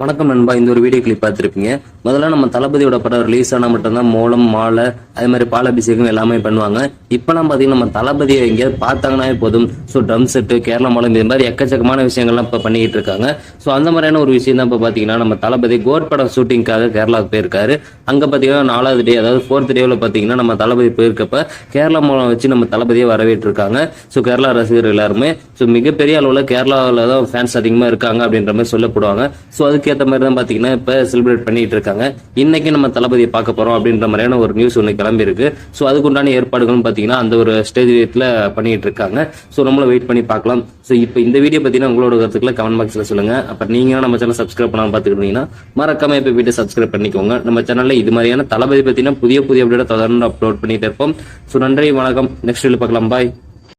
வணக்கம் நண்பா இந்த ஒரு வீடியோ கிளிப் பார்த்துருப்பீங்க. முதல்ல நம்ம தளபதியோட படம் ரிலீஸ் ஆனால் மட்டும்தான் மோளம் மாலை அது மாதிரி பாலாபிஷேகம் எல்லாமே பண்ணுவாங்க. இப்போலாம் பார்த்தீங்கன்னா நம்ம தளபதியை எங்கேயாவது பார்த்தாங்கன்னா போதும். ஸோ ட்ரம் செட்டு கேரளா மாலம் இது மாதிரி எக்கச்சக்கமான விஷயங்கள்லாம் இப்போ பண்ணிக்கிட்டு இருக்காங்க. ஸோ அந்த மாதிரியான ஒரு விஷயம் தான் இப்போ பார்த்தீங்கன்னா நம்ம தளபதி கோட் படம் ஷூட்டிங்காக கேரளாவுக்கு போயிருக்காரு. அங்கே பார்த்தீங்கன்னா நாலாவது டே அதாவது ஃபோர்த் டேவில் பார்த்தீங்கன்னா நம்ம தளபதி போயிருக்கப்ப கேரளா மூலம் வச்சு நம்ம தளபதியை வரவேற்றிருக்காங்க. ஸோ கேரளா ரசிகர்கள் எல்லாருமே. ஸோ மிகப்பெரிய அளவில் கேரளாவில் தான் ஃபேன்ஸ் அதிகமாக இருக்காங்க அப்படின்ற மாதிரி சொல்லப்படுவாங்க. ஸோ அதுக்கு அதுக்கேற்ற மாதிரி தான் பார்த்தீங்கன்னா இப்போ செலிப்ரேட் பண்ணிட்டு இருக்காங்க. இன்னைக்கு நம்ம தளபதியை பார்க்க போகிறோம் அப்படின்ற மாதிரியான ஒரு நியூஸ் ஒன்று கிளம்பி இருக்கு ஸோ அதுக்குண்டான ஏற்பாடுகளும் பார்த்தீங்கன்னா அந்த ஒரு ஸ்டேஜ் வீட்டில் பண்ணிட்டு இருக்காங்க. ஸோ நம்மளும் வெயிட் பண்ணி பார்க்கலாம். ஸோ இப்போ இந்த வீடியோ பார்த்தீங்கன்னா உங்களோட கருத்துக்களை கமெண்ட் பாக்ஸில் சொல்லுங்க. அப்புறம் நீங்களும் நம்ம சேனல் சப்ஸ்கிரைப் பண்ணாமல் பார்த்துக்கிட்டீங்கன்னா மறக்காம இப்போ வீட்டை சப்ஸ்கிரைப் பண்ணிக்கோங்க. நம்ம சேனலில் இது மாதிரியான தளபதி பார்த்தீங்கன்னா புதிய புதிய அப்டேட் தொடர்ந்து அப்லோட் பண்ணிட்டு இருப்போம். ஸோ நன்றி வணக்கம். நெக்ஸ்ட் வீடியோ பார்க்கலாம். பாய்